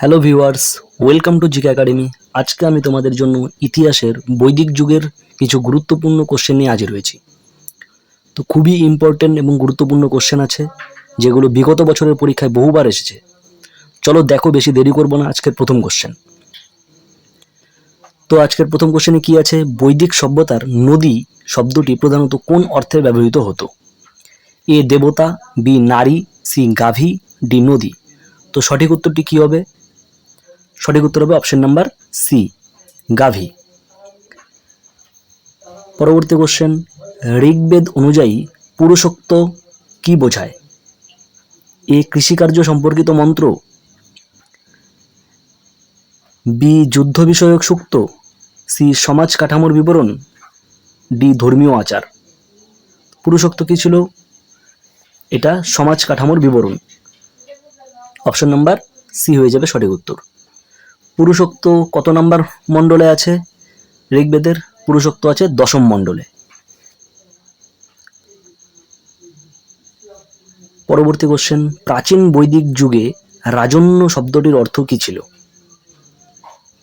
Hello viewers, welcome to GK academy. আজকে আমি তোমাদের জন্য ইতিহাসের বৈদিক যুগের কিছু গুরুত্বপূর্ণ কোশ্চেন নিয়ে হাজির হয়েছি। তো খুবই ইম্পর্টেন্ট এবং গুরুত্বপূর্ণ কোশ্চেন আছে, যেগুলো বিগত বছরের পরীক্ষায় বহুবার এসেছে। চলো দেখো, বেশি দেরি করব না, আজকের প্রথম কোশ্চেন তো আজকের প্রথম কোশ্চেনে কি আছে? বৈদিক সভ্যতার নদী শব্দটি প্রধানত কোন অর্থে ব্যবহৃত হতো? এ দেবতা, বি নারী, সি গাভী, ডি নদী। তো সঠিক উত্তরটি কি হবে? সঠিক উত্তর হবে অপশন নাম্বার সি গাভী। পরবর্তী কোশ্চেন ঋগ্বেদ অনুযায়ী পুরুষোক্ত কি বোঝায়? এ, কৃষিকার্য সম্পর্কিত মন্ত্র। বি, যুদ্ধ বিষয়ক সূক্ত। সি, সমাজ কাঠামোর বিবরণ। ডি, ধর্মীয় আচার। পুরুষোক্ত কি ছিল? এটা সমাজ কাঠামোর বিবরণ। অপশন নাম্বার সি হয়ে যাবে সঠিক উত্তর। পুরুষোক্ত কত নাম্বার মণ্ডলে আছে? ঋগ্বেদের পুরুষোক্ত আছে দশম মণ্ডলে। পরবর্তী কোশ্চেন প্রাচীন বৈদিক যুগে রাজন্য শব্দটির অর্থ কী ছিল?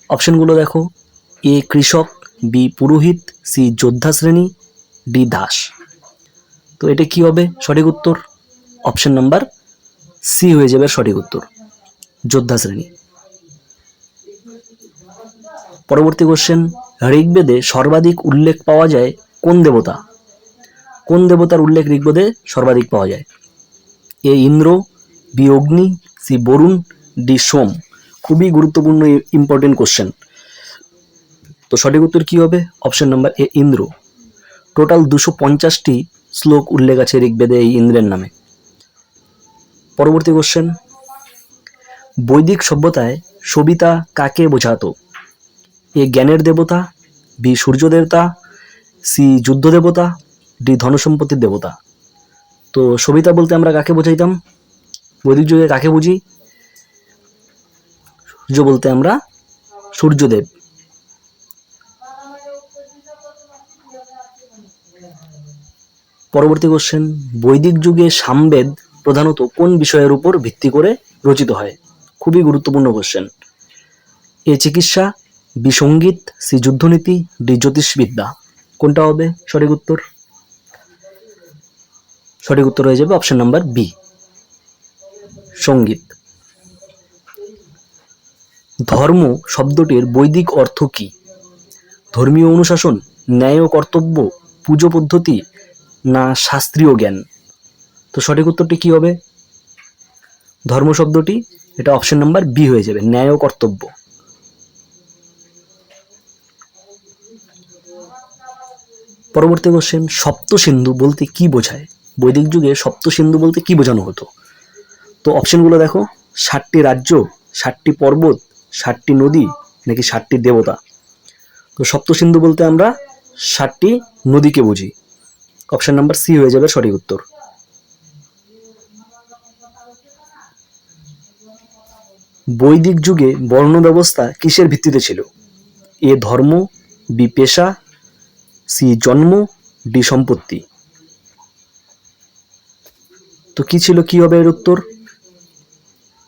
অপশনগুলো দেখো। এ কৃষক, বি পুরোহিত, সি যোদ্ধা শ্রেণি, ডি দাস। তো এটা কি হবে? সঠিক উত্তর? অপশন নাম্বার সি হয়ে যাবে সঠিক উত্তর, যোদ্ধা শ্রেণি। পরবর্তী কোশ্চেন ঋগ্বেদে সর্বাধিক উল্লেখ পাওয়া যায় কোন দেবতা? কোন দেবতার উল্লেখ ঋগ্বেদে সর্বাধিক পাওয়া যায়? A Indra, B Agni, C Varuna, D Soma. খুবই গুরুত্বপূর্ণ ইম্পর্টেন্ট কোশ্চেন তো সঠিক উত্তর কি হবে? Option number A Indra. Total দুশো পঞ্চাশটি শ্লোক উল্লেখ আছে ঋগ্বেদে এই ইন্দ্রের নামে। পরবর্তী কোশ্চেন বৈদিক সভ্যতায় সবিতা কাকে বোঝাতো? এ জ্ঞানের দেবতা, বি সূর্য দেবতা সি যুদ্ধ দেবতা ডি ধনসম্পত্তির দেবতা। তো সবিতা বলতে আমরা কাকে বোঝাইতাম? বৈদিক যুগে কাকে বুঝি? সূর্য বলতে আমরা সূর্যদেব। পরবর্তী কোশ্চেন বৈদিক যুগে সামবেদ প্রধানত কোন বিষয়ের উপর ভিত্তি করে রচিত হয়? খুবই গুরুত্বপূর্ণ কোশ্চেন এ চিকিৎসা, বি সংগীত, সি যুদ্ধনীতি, ডি জ্যোতিষবিদ্যা। কোনটা হবে? সঠিক উত্তর? সঠিক উত্তর হয়ে যাবে অপশন নাম্বার বি সংগীত। ধর্ম শব্দটির বৈদিক অর্থ কি? ধর্মীয় অনুশাসন, ন্যায় ও কর্তব্য, পুজো পদ্ধতি, না শাস্ত্রীয় জ্ঞান? তো সঠিক উত্তরটি কি হবে? ধর্ম শব্দটি এটা অপশন নাম্বার বি হয়ে যাবে, ন্যায় ও কর্তব্য। পরবর্তী কোশ্চেন সপ্ত সিন্ধু বলতে কি বোঝায়? বৈদিক যুগে সপ্ত সিন্ধু বলতে কি বোঝানো হতো? তো অপশনগুলো দেখো, ষাটটি রাজ্য, ষাটটি পর্বত, ষাটটি নদী, নাকি ষাটটি দেবতা। তো সপ্ত সিন্ধু বলতে আমরা ষাটটি নদীকে বুঝি। অপশন নাম্বার সি হয়ে যাবে সঠিক উত্তর। বৈদিক যুগে বর্ণ ব্যবস্থা কিসের ভিত্তিতে ছিল? এ ধর্ম, বি পেশা, সি জন্ম, ডি সম্পত্তি। তো কি ছিল, কি হবে এর উত্তর?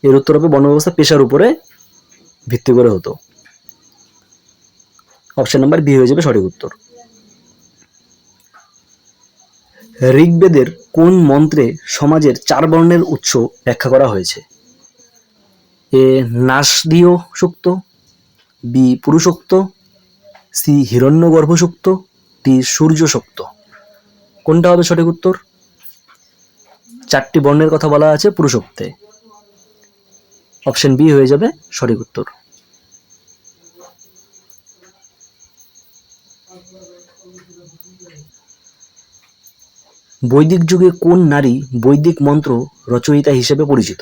এর উত্তর হবে বর্ণ ব্যবস্থা পেশার উপরে ভিত্তি করে হতো। অপশন নাম্বার বি হয়ে যাবে সঠিক উত্তর। ঋগ্বেদের কোন মন্ত্রে সমাজের চার বর্ণের উৎস ব্যাখ্যা করা হয়েছে? A Nasadiya Sukta, B, Purushukta, C Hiranyagarbha Sukta D Surya Sukta কোনটা হবে সঠিক উত্তর? চারটি বর্ণের কথা বলা আছে পুরুষোক্তে। অপশন বি হয়ে যাবে সঠিক উত্তর। বৈদিক যুগে কোন নারী বৈদিক মন্ত্র রচয়িতা হিসেবে পরিচিত?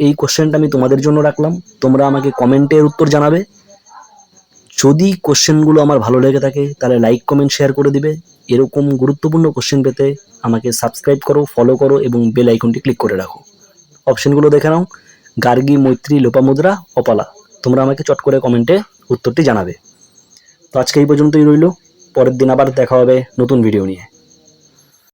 এই কোশ্চেনটা আমি তোমাদের জন্য রাখলাম। তোমরা আমাকে কমেন্টের উত্তর জানাবে। যদি কোশ্চেনগুলো আমার ভালো লেগে থাকে, তাহলে লাইক কমেন্ট শেয়ার করে দিবে। এরকম গুরুত্বপূর্ণ কোশ্চেন পেতে আমাকে সাবস্ক্রাইব করো ফলো করো এবং বেল আইকনটি ক্লিক করে রাখো। অপশনগুলো দেখে নাও। গার্গী, মৈত্রী লোপামুদ্রা অপালা। তোমরা আমাকে চট করে কমেন্টে উত্তরটি জানাবে। তো আজকে এই পর্যন্তই রইল। পরের দিন আবার দেখা হবে নতুন ভিডিও নিয়ে।